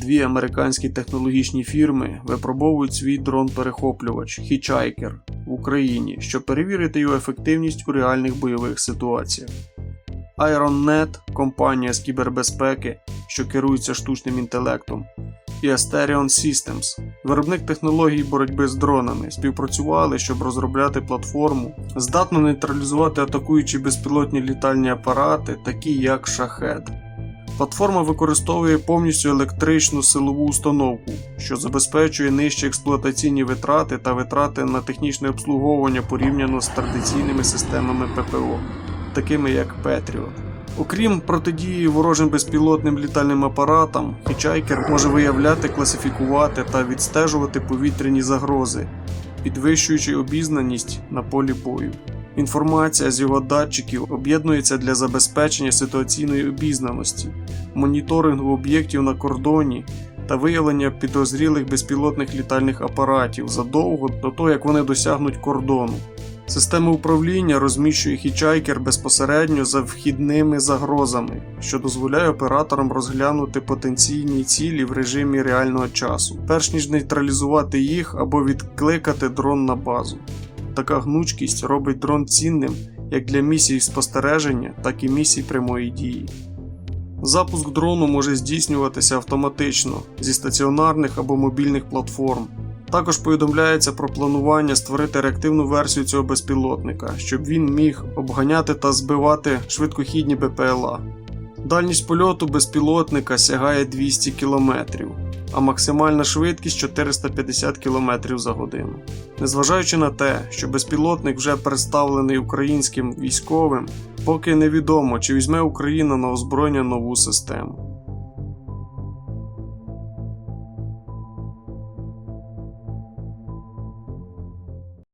дві американські технологічні фірми випробовують свій дрон-перехоплювач Hitchhiker в Україні, щоб перевірити його ефективність у реальних бойових ситуаціях. IronNet – компанія з кібербезпеки, що керується штучним інтелектом, і Asterion Systems, виробник технологій боротьби з дронами, співпрацювали, щоб розробляти платформу, здатну нейтралізувати атакуючі безпілотні літальні апарати, такі як Шахед. Платформа використовує повністю електричну силову установку, що забезпечує нижчі експлуатаційні витрати та витрати на технічне обслуговування порівняно з традиційними системами ППО, такими як Patriot. Окрім протидії ворожим безпілотним літальним апаратам, Hitchhiker може виявляти, класифікувати та відстежувати повітряні загрози, підвищуючи обізнаність на полі бою. Інформація з його датчиків об'єднується для забезпечення ситуаційної обізнаності, моніторингу об'єктів на кордоні та виявлення підозрілих безпілотних літальних апаратів задовго до того, як вони досягнуть кордону. Система управління розміщує хічайкер безпосередньо за вхідними загрозами, що дозволяє операторам розглянути потенційні цілі в режимі реального часу, перш ніж нейтралізувати їх або відкликати дрон на базу. Така гнучкість робить дрон цінним як для місій спостереження, так і місій прямої дії. Запуск дрону може здійснюватися автоматично зі стаціонарних або мобільних платформ. Також повідомляється про планування створити реактивну версію цього безпілотника, щоб він міг обганяти та збивати швидкохідні БПЛА. Дальність польоту безпілотника сягає 200 км, а максимальна швидкість 450 км за годину. Незважаючи на те, що безпілотник вже представлений українським військовим, поки невідомо, чи візьме Україна на озброєння нову систему.